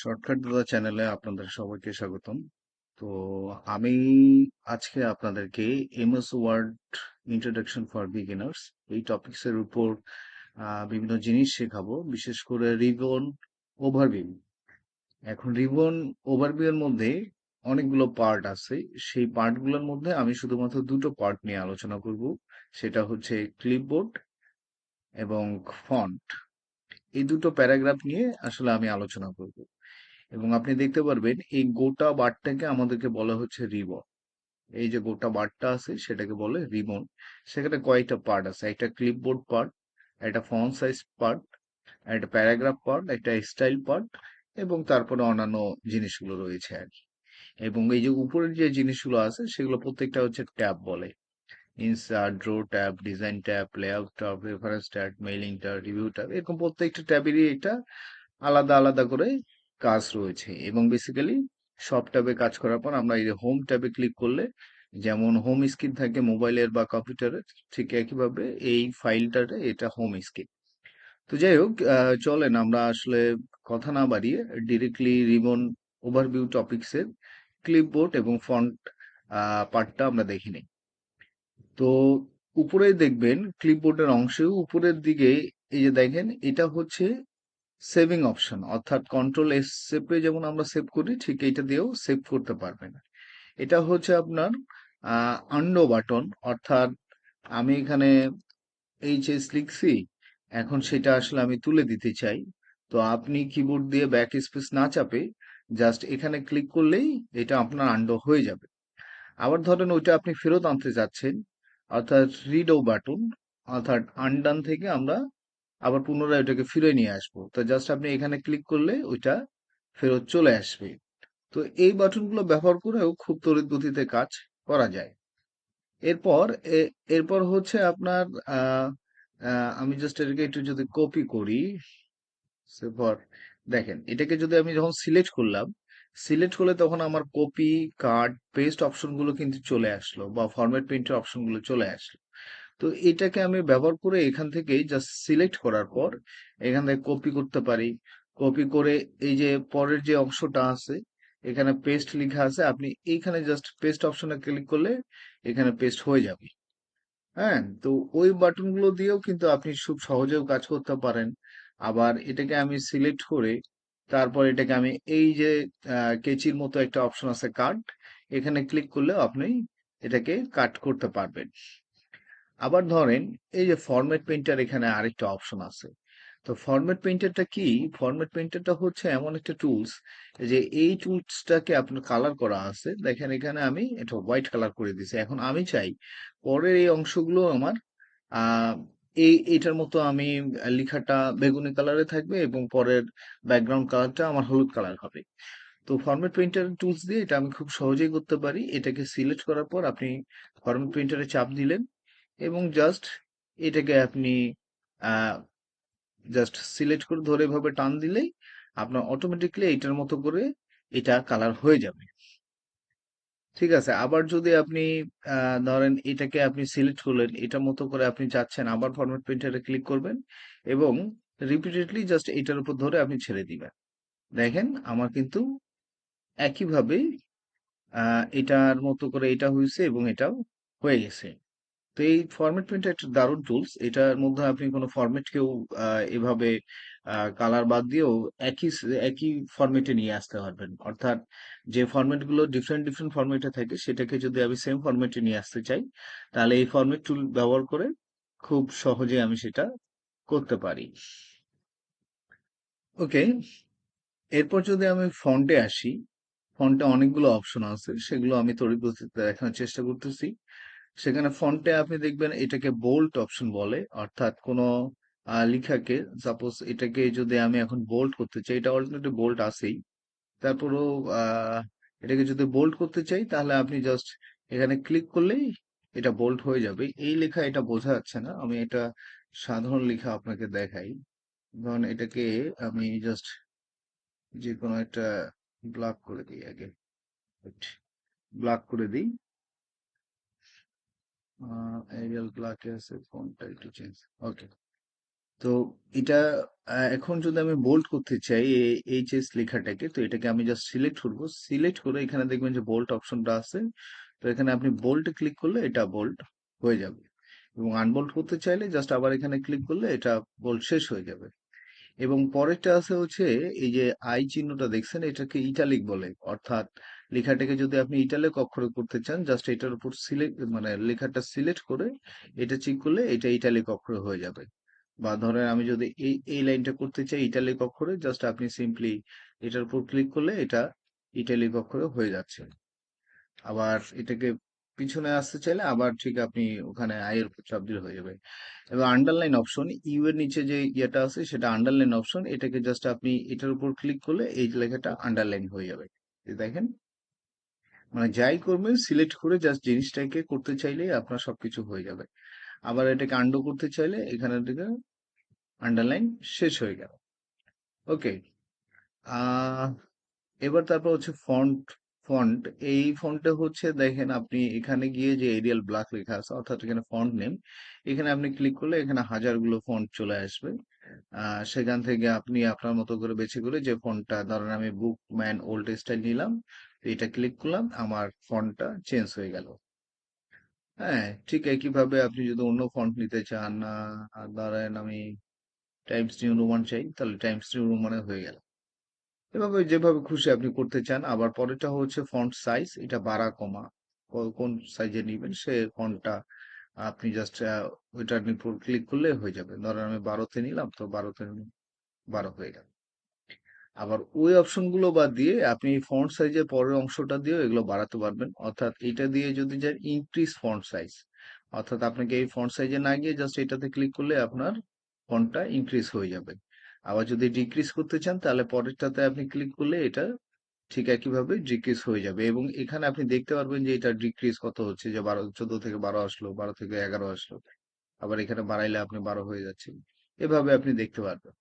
Shortcut দাদা চ্যানেলে আপনাদের সবাইকে স্বাগতম। তো আমি আজকে আপনাদেরকে MS Word introduction for beginners এই টপিকসের উপর বিভিন্ন জিনিস শেখাবো। বিশেষ করে রিবন ওভারভিউ। এখন রিবন ওভারভিউ এর মধ্যে অনেকগুলো পার্ট আছে। সেই পার্টগুলোর মধ্যে আমি শুধুমাত্র দুটো পার্ট নিয়ে আলোচনা করব। সেটা হচ্ছে ক্লিপবোর্ড এবং ফন্ট। এই দুটো প্যারাগ্রাফ নিয়ে আসলে আমি আলোচনা করব। এবং আপনি দেখতে পারবেন এই গোটা বারটাকে আমাদেরকে বলা হচ্ছে রিবন। এই যে গোটা বারটা আছে সেটাকে বলে রিবন। সেখানে কয়েকটা পার্ট আছে। একটা ক্লিপবোর্ড পার্ট একটা ফন্ট সাইজ পার্ট একটা প্যারাগ্রাফ পার্ট একটা স্টাইল পার্ট এবং তারপরে অন্যান্য জিনিসগুলো রয়েছে আর কি। এবং এই যে উপরের যে জিনিসগুলো আছে সেগুলো প্রত্যেকটা হচ্ছে ট্যাব বলে। Insert draw tab design tab layout tab reference tab mailing tab review tab এরকম প্রত্যেকটা ট্যাবেরই একটা আলাদা আলাদা করে কাজ রয়েছে। এবং বেসিক্যালি সব ট্যাবে কাজ করার পর আমরা এই হোম ট্যাবে ক্লিক করলে যেমন হোম স্ক্রিন থাকে মোবাইলের বা কম্পিউটারের ঠিক একইভাবে এই ফাইলটাতে এটা হোম স্ক্রিন তো যাই হোক চলেন আমরা আসলে কথা না বাড়িয়ে ডিরেক্টলি রিবন ওভারভিউ টপিক্সের ক্লিপবোর্ড এবং ফন্ট পার্টটা আমরা দেখে নিই। তো উপরে দেখবেন ক্লিপবোর্ডের অংশে উপরের দিকে এই যে দেখেন, এটা হচ্ছে সেভিং অপশন অর্থাৎ কন্ট্রোল এস সেভে যেমন আমরা সেভ করি, ঠিক এইটা দিয়েও সেভ করতে পারবেন। এটা হচ্ছে আপনার আন্ডো বাটন অর্থাৎ আমি এখানে এইচ এস লিখছি, এখন সেটা আসলে আমি তুলে দিতে চাই। তো আপনি কিবোর্ড দিয়ে ব্যাক স্পেস না চাপে জাস্ট এখানে ক্লিক করলেই এটা আপনার আন্ডো হয়ে যাবে। আবার ধরেন ওইটা আপনি ফেরত আনতে যাচ্ছেন অর্থাৎ রিডো বাটন অর্থাৎ আনডান থেকে আমরা আবার পুনরায় ওটাকে ফিরে নিয়ে আসব। তো জাস্ট আপনি এখানে ক্লিক করলে ওইটা ফেরত চলে আসবে। তো এই বাটনগুলো ব্যবহার করেও খুব তড়িৎ গতিতে কাজ করা যায়। এরপর এরপর হচ্ছে আপনার আমি জাস্ট এটাকে একটু যদি কপি করি দেখেন, এটাকে যদি আমি যখন সিলেক্ট করলাম সিলেক্ট করলে তখন আমার কপি কাট পেস্ট অপশনগুলো কিন্তু চলে আসলো বা ফরম্যাট প্রিন্টের অপশনগুলো চলে আসলো। তো এটাকে আমি ব্যবহার করে এখান থেকে জাস্ট সিলেক্ট করার পর এখান থেকে কপি করতে পারি। কপি করে এই যে পরের যে অংশটা আছে, এখানে পেস্ট লেখা আছে, আপনি এইখানে জাস্ট পেস্ট অপশনে ক্লিক করলে এখানে পেস্ট হয়ে যাবে। হ্যাঁ তো ওই বাটনগুলো দিয়েও কিন্তু আপনি খুব সহজেও কাজ করতে পারেন। আবার এটাকে আমি সিলেক্ট করে তারপর এটাকে আমি এই যে কেচির মতো একটা অপশন আছে কাট, এখানে ক্লিক করলেও আপনি এটাকে কাট করতে পারবেন। আবার ধরেন, এই যে ফরম্যাট পেইন্টার এখানে আরেকটা অপশন আছে। তো ফরম্যাট পেইন্টারটা কি? ফরম্যাট পেইন্টারটা হচ্ছে এমন একটা টুলস যে এই টুলসটাকে আপনার কালার করা আছে। দেখেন এখানে আমি এটা হোয়াইট কালার করে দিয়েছি। এখন আমি চাই পরের এই অংশগুলো আমার এই এটার মতো আমি লেখাটা বেগুনি কালারে থাকবে এবং পরের ব্যাকগ্রাউন্ড কালারটা আমার হলুদ কালার হবে। তো ফরম্যাট প্রিন্টার টুলস দিয়ে এটা আমি খুব সহজেই করতে পারি। এটাকে সিলেক্ট করার পর আপনি ফরম্যাট প্রিন্টারে চাপ দিলেন এবং জাস্ট এটাকে আপনি জাস্ট সিলেক্ট করে ধরে এভাবে টান দিলেই আপনার অটোমেটিকলি এটার মতো করে এটা কালার হয়ে যাবে। ঠিক আছে। আবার যদি আপনি ধরেন এটাকে আপনি সিলেক্ট করলেন, এটা মতো করে আপনি যাচ্ছেন, আবার ফরম্যাট প্রিন্টারে ক্লিক করবেন এবং রিপিটেডলি জাস্ট এটার উপর ধরে আপনি ছেড়ে দিবেন। দেখেন আমার কিন্তু একইভাবে এটার মতো করে এটা হয়েছে এবং এটাও হয়ে গেছে। তো এই ফরম্যাট প্রিন্টার একটা দারুণ টুলস এটার মধ্যে আপনি কোনো ফরম্যাটকেও এভাবে কালার বাদ দিয়েও একই একই ফরম্যাটে নিয়ে আসতে পারবেন। অর্থাৎ যে ফরম্যাটগুলো ডিফারেন্ট ডিফারেন্ট ফরম্যাটে থাকে, সেটাকে যদি আমি সেম ফরম্যাটে নিয়ে আসতে চাই, তাহলে এই ফরম্যাট টুল ব্যবহার করে খুব সহজে আমি সেটা করতে পারি। ওকে, এরপর যদি আমি ফন্টে আসি ফন্টে অনেকগুলো অপশন আছে, সেগুলো আমি তড়িৎ দেখানোর চেষ্টা করতেছি। সেখানে ফন্টে আপনি দেখবেন এটাকে বোল্ট অপশন বলে, অর্থাৎ কোনো লেখাকে সাপোজ এটাকে যদি আমি এখন বোল্ড করতে চাই, এটা অলরেডি বোল্ড আসেই তারপরও এটাকে যদি বোল্ড করতে চাই, তাহলে আপনি জাস্ট এখানে ক্লিক করলেই এটা বোল্ড হয়ে যাবে। এই লেখা এটা বোঝা যাচ্ছে না, আমি এটা সাধারণ লেখা আপনাকে দেখাই। ধরুন এটাকে আমি জাস্ট যে কোনো একটা ব্লক করে দিই আগে। ব্লক করে দিই। এরিয়াল ব্লকে আছে ফোনটা একটু চেঞ্জ ওকে তো এটা এখন যদি আমি বোল্ড করতে চাই এইচ এস লেখাটাকে, তো এটাকে আমি জাস্ট সিলেক্ট করব। সিলেক্ট করে এখানে দেখবেন যে বোল্ড অপশনটা আছে। তো এখানে আপনি বোল্ড ক্লিক করলে এটা বোল্ড হয়ে যাবে। এবং আনবোল্ড করতে চাইলে জাস্ট আবার এখানে ক্লিক করলে এটা বোল্ড শেষ হয়ে যাবে। এবং পরেরটা আছে হচ্ছে, এই যে আই চিহ্নটা দেখছেন, এটাকে ইটালিক বলে। অর্থাৎ লেখাটাকে যদি আপনি ইটালিক অক্ষরে করতে চান জাস্ট এটার উপর সিলেক্ট মানে লেখাটা সিলেক্ট করে এটা চেক করলে এটা ইটালিক অক্ষরে হয়ে যাবে। বা ধরেন আমি যদি এই এই লাইনটা করতে চাই ইটালিক অক্ষরে জাস্ট আপনি সিম্পলি এটার উপর ক্লিক করলে এটা ইটালিক অক্ষরে হয়ে যাচ্ছে। আবার এটাকে পিছনে আসতে চাইলে আবার ঠিক আপনি ওখানে আয়ের চাপ দিলে হয়ে যাবে। এবার আন্ডারলাইন অপশন ইউ এর নিচে যে ইয়েটা আছে সেটা আন্ডারলাইন অপশন এটাকে জাস্ট আপনি এটার উপর ক্লিক করলে এই লেখাটা আন্ডারলাইন হয়ে যাবে। দেখেন? মানে যাই করবেন সিলেক্ট করে জাস্ট জিনিসটাকে করতে চাইলেই আপনার সবকিছু হয়ে যাবে। আবার এটাকে আন্ডু করতে চাইলে এখানে থেকে আন্ডারলাইন শেষ হয়ে গেল। ওকে এবার তারপর হচ্ছে ফন্ট ফন্ট এই ফন্টটা হচ্ছে দেখেন আপনি এখানে গিয়ে যে এরিয়াল ব্ল্যাক লেখা আছে, অর্থাৎ এখানে ফন্ট নেম এখানে আপনি ক্লিক করলে এখানে হাজারগুলো ফন্ট চলে আসবে। সেখান থেকে আপনি আপনার মতো করে বেছে করে যে ফন্টটা ধরেন আমি বুক ম্যান ওল্ড স্টাইল নিলাম এটা ক্লিক করলাম আমার ফন্টটা চেঞ্জ হয়ে গেল। হ্যাঁ ঠিক একইভাবে আপনি যদি অন্য ফন্ট নিতে চান আহ, ধরেন আমি টাইমস নিউ রোমান চাই তাহলে টাইমস নিউ রোমানে হয়ে গেল। এভাবে যেভাবে খুশি আপনি করতে চান আবার পরেরটা হচ্ছে ফন্ট সাইজ এটা বাড়া কমা। কোন সাইজে নেবেন সে ফন্টটা আপনি জাস্ট ওইটার উপর ক্লিক করলে হয়ে যাবে। ধরেন আমি বারোতে নিলাম তো বারোতে বারো হয়ে গেল। আবার ওই অপশনগুলো বাদ দিয়ে আপনি ফন্ট সাইজের পরের অংশটা দিয়েও এগুলো বাড়াতে পারবেন। অর্থাৎ এটা দিয়ে যদি যান ইনক্রিজ ফন্ট সাইজ অর্থাৎ আপনাকে এই ফন্ট সাইজে না গিয়ে জাস্ট এটাতে ক্লিক করলে আপনার ফন্টটা ইনক্রিজ হয়ে যাবে। আবার যদি ডিক্রিজ করতে চান তাহলে পরেরটাতে আপনি ক্লিক করলে এটা ঠিক একইভাবে ডিক্রিজ হয়ে যাবে এবং এখানে আপনি দেখতে পারবেন যে এটা ডিক্রিজ কত হচ্ছে যে বারো, চোদ্দ থেকে বারো আসলো, বারো থেকে এগারো আসলো। আবার এখানে বাড়াইলে আপনি বারো হয়ে যাচ্ছেন এভাবে আপনি দেখতে পারবেন।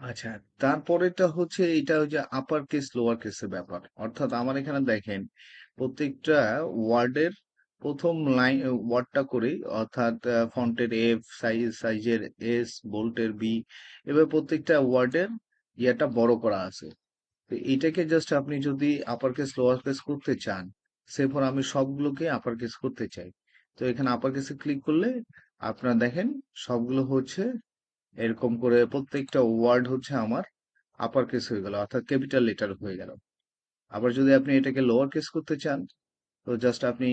আচ্ছা তারপরেটা হচ্ছে এটা হচ্ছে আপার কেস লোয়ার কেসের ব্যাপার। অর্থাৎ আমার এখানে দেখেন, প্রত্যেকটা ওয়ার্ডের প্রথম লাইন ওয়ার্ডটা করে অর্থাৎ ফন্টের এফ সাইজ সাইজের এস বোল্টের বি এবার প্রত্যেকটা ওয়ার্ডের ইয়েটা বড় করা আছে। তো এটাকে জাস্ট আপনি যদি আপার কেস লোয়ার কেস করতে চান, সেরপর আমি সবগুলোকে আপার কেস করতে চাই। তো এখানে আপার কেসে ক্লিক করলে আপনারা দেখেন, সবগুলো হচ্ছে এরকম করে প্রত্যেকটা ওয়ার্ড হচ্ছে আমার আপার কেস হয়ে গেল, অর্থাৎ ক্যাপিটাল লেটার হয়ে গেল। আবার যদি আপনি এটাকে লোয়ার কেস করতে চান, তো জাস্ট আপনি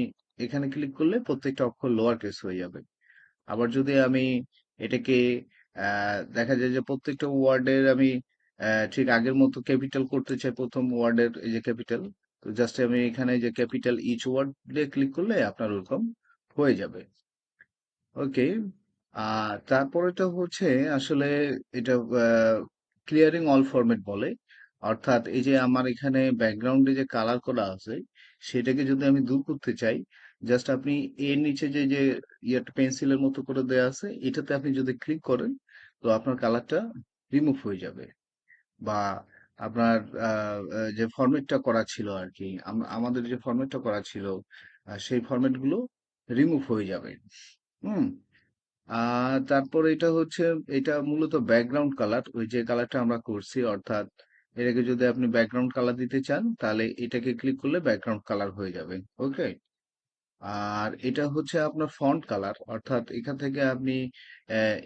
এখানে ক্লিক করলে প্রত্যেকটা অক্ষর লোয়ার কেস হয়ে যাবে। আবার যদি আমি এটাকে দেখা যায় যে প্রত্যেকটা ওয়ার্ডের আমি ঠিক আগের মতো ক্যাপিটাল করতে চাই প্রথম ওয়ার্ডের এই যে ক্যাপিটাল তো জাস্ট আমি এখানে যে ক্যাপিটাল ইচ ওয়ার্ড ক্লিক করলে আপনার ওরকম হয়ে যাবে। ওকে আর তারপরেটা হচ্ছে আসলে এটা ক্লিয়ারিং অল ফরম্যাট বলে। অর্থাৎ এই যে আমার এখানে ব্যাকগ্রাউন্ডে যে কালার করা আছে, সেটাকে যদি আমি দূর করতে চাই জাস্ট আপনি এর নিচে যে যে ইয়েটা পেন্সিলের মতো করে দেওয়া আছে, এটাতে আপনি যদি ক্লিক করেন, তো আপনার কালারটা রিমুভ হয়ে যাবে। বা আপনার যে ফরম্যাটটা করা ছিল আর কি আম- আমাদের যে ফরম্যাটটা করা ছিল সেই ফরম্যাটগুলো রিমুভ হয়ে যাবে। হুম? আর তারপর এটা হচ্ছে, এটা মূলত ব্যাকগ্রাউন্ড কালার ওই যে কালারটা আমরা করছি, অর্থাৎ এটাকে যদি আপনি ব্যাকগ্রাউন্ড কালার দিতে চান, তাহলে এটাকে ক্লিক করলে ব্যাকগ্রাউন্ড কালার হয়ে যাবে ওকে আর এটা হচ্ছে আপনার ফন্ট কালার অর্থাৎ এখান থেকে আপনি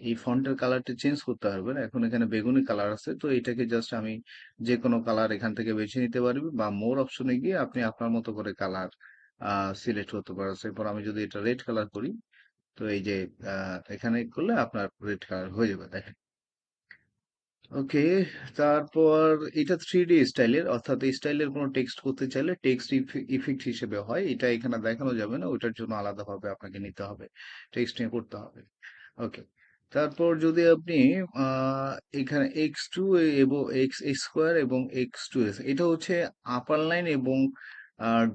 এই ফন্টের কালারটা চেঞ্জ করতে পারবেন। এখন এখানে বেগুনি কালার আছে, তো এটাকে জাস্ট আমি যে কোনো কালার এখান থেকে বেছে নিতে পারবি, বা মোর অপশনে গিয়ে আপনি আপনার মতো করে কালার সিলেক্ট করতে পারেন। এরপর আমি যদি এটা রেড কালার করি তো এই যে এখানে করলে আপনার রেড কালার হয়ে যাবে, দেখেন। ওকে, তারপর এটা থ্রি ডি স্টাইলের, অর্থাৎ স্টাইলের কোনো টেক্সট করতে চাইলে টেক্সট ইফেক্ট হিসেবে হয়। এটা এখানে দেখানো যাবে না ওটার জন্য আলাদাভাবে আপনাকে নিতে হবে টেক্সট নিয়ে করতে হবে। ওকে, তারপর যদি আপনি এখানে এক্স টু এবং এক্স স্কোয়ার এবং এক্স টু এটা হচ্ছে আপার লাইন এবং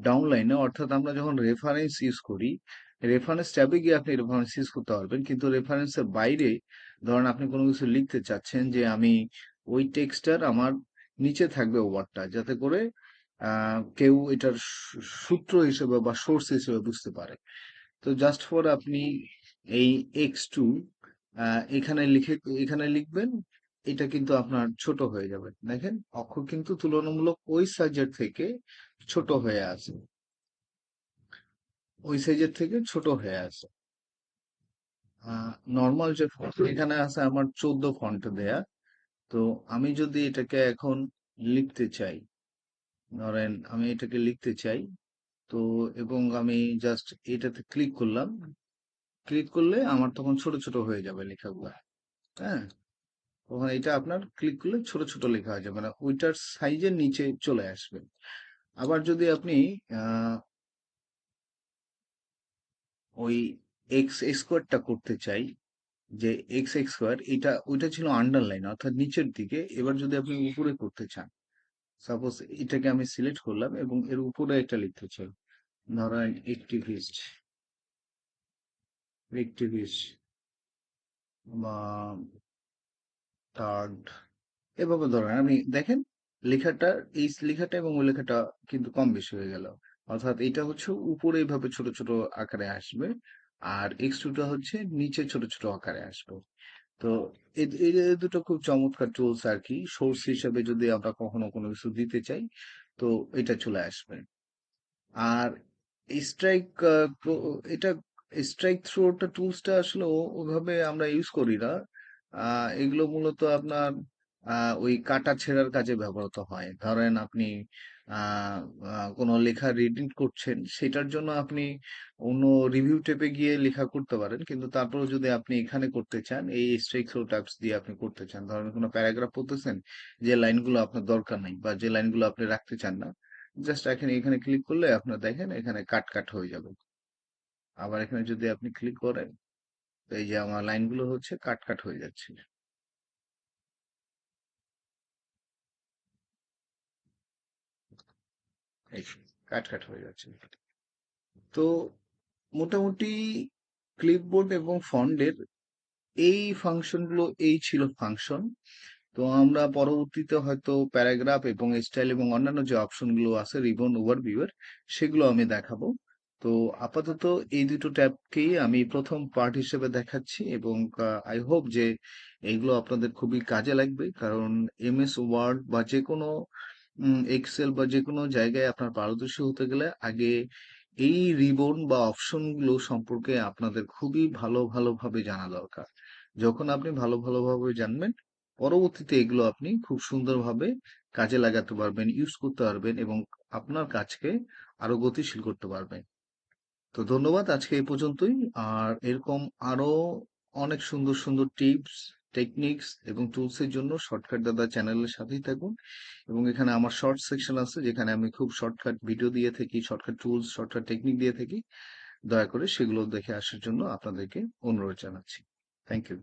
ডাউন লাইনে অর্থাৎ আমরা যখন রেফারেন্স ইউজ করি রেফারেন্স ট্যাবে গিয়ে আপনি রেফারেন্স ইউজ করতে পারবেন। কিন্তু রেফারেন্সের বাইরে ধরেন আপনি কোনো কিছু লিখতে চাচ্ছেন যে আমি ওই টেক্সটার আমার নিচে থাকবে ওয়ার্ডটা যাতে করে কেউ এটার সূত্র হিসেবে বা সোর্স হিসেবে বুঝতে পারে। তো জাস্ট ফর আপনি এই এক্স টু এখানে লিখে, এখানে লিখবেন, এটা কিন্তু আপনার ছোট হয়ে যাবে। দেখেন অক্ষর কিন্তু তুলনামূলক ওই সাইজের থেকে ছোট হয়ে আছে। ওই সাইজের থেকে ছোট হয়ে আছে। নর্মাল যে ফন্ট এখানে আছে আমার চোদ্দ ফন্ট দেয়া। তো আমি যদি এটাকে এখন লিখতে চাই ধরেন আমি এটাকে লিখতে চাই তো এবং আমি জাস্ট এটাতে ক্লিক করলাম ক্লিক করলে আমার তখন ছোট ছোট হয়ে যাবে লেখাগুলো হ্যাঁ? তখন এটা আপনার ক্লিক করলে ছোট ছোট লেখা হয়ে যাবে মানে ওইটার সাইজের নিচে চলে আসবে। আবার যদি আপনি আহ, ওই এক্স স্কোয়ারটা করতে চাই, যে এক্স এক্স স্কোয়ার এটা, ওইটা ছিল আন্ডারলাইন অর্থাৎ নিচের দিকে। এবার যদি আপনি উপরে করতে চান সাপোজ এটাকে আমি সিলেক্ট করলাম এবং এর উপরে এটা লিখতে চাই। ধরেন একটিভিস্ট একটিভিস্ট বা থার্ড এভাবে ধরেন। আমি, দেখেন, লেখাটা, এই লেখাটা এবং ওই লেখাটা কিন্তু কম বেশি হয়ে গেল। অর্থাৎ এটা হচ্ছে উপরে এইভাবে ছোট ছোট আকারে আসবে আর এক্স টুটা হচ্ছে নিচে ছোট ছোট আকারে আসবে। তো এই দুটো খুব চমৎকার টুলস আর কি সোর্স হিসেবে যদি আমরা কখনো কোনো কিছু দিতে চাই, তো এটা চলে আসবে। আর স্ট্রাইক এটা স্ট্রাইক থ্রোটা টুলসটা আসলে ওভাবে আমরা ইউজ করি না। এগুলো মূলত আপনার ওই কাটা ছেঁড়ার কাজে ব্যবহৃত হয়। ধরেন আপনি কোনো লেখা রিডিং করছেন, সেটার জন্য আপনি অন্য রিভিউ টেপে গিয়ে লেখা করতে পারেন। কিন্তু তারপরেও যদি আপনি এখানে করতে চান, এই স্ট্রাইক থ্রো টাইপস দিয়ে আপনি করতে চান, ধরেন কোনো প্যারাগ্রাফ পড়তেছেন, যে লাইনগুলো আপনার দরকার নেই বা যে লাইনগুলো আপনি রাখতে চান না জাস্ট এখানে এখানে ক্লিক করলে আপনার দেখেন এখানে কাট কাট হয়ে যাবে। আবার এখানে যদি আপনি ক্লিক করেন, এই যে আমার লাইনগুলো হচ্ছে কাট কাট হয়ে যাচ্ছে। কাট কাট হয়ে যাচ্ছে। তো মোটামুটি ক্লিপবোর্ড এবং ফন্ডের এই ফাংশনগুলো এই ছিল ফাংশন তো আমরা পরবর্তীতে হয়তো প্যারাগ্রাফ এবং স্টাইল এবং অন্যান্য যে অপশনগুলো আছে রিবন ওভারভিউ এর সেগুলো আমি দেখাবো। তো আপাতত এই দুটো ট্যাবকেই আমি প্রথম পার্ট হিসেবে দেখাচ্ছি এবং আই হোপ যে এইগুলো আপনাদের খুবই কাজে লাগবে। কারণ এমএস ওয়ার্ড বা যে কোনো এক্সেল বা যে কোনো জায়গায় আপনার পারদর্শী হতে গেলে আগে এই রিবন বা অপশনগুলো সম্পর্কে আপনাদের খুবই ভালো ভালোভাবে জানা দরকার। যখন আপনি ভালো ভালোভাবে জানবেন, পরবর্তীতে এগুলো আপনি খুব সুন্দরভাবে কাজে লাগাতে পারবেন ইউজ করতে পারবেন এবং আপনার কাজকে আরও গতিশীল করতে পারবেন। তো ধন্যবাদ, আজকে এই পর্যন্তই। আর এরকম আরও অনেক সুন্দর সুন্দর টিপস টেকনিক্স এবং টুলসের জন্য শর্টকাট দাদা চ্যানেলের সাথেই থাকুন। এবং এখানে আমার শর্ট সেকশন আছে, যেখানে আমি খুব শর্টকাট ভিডিও দিয়ে থাকি শর্টকাট টুলস শর্টকাট টেকনিক দিয়ে থাকি। দয়া করে সেগুলো দেখে আসার জন্য আপনাদেরকে অনুরোধ জানাচ্ছি। Thank you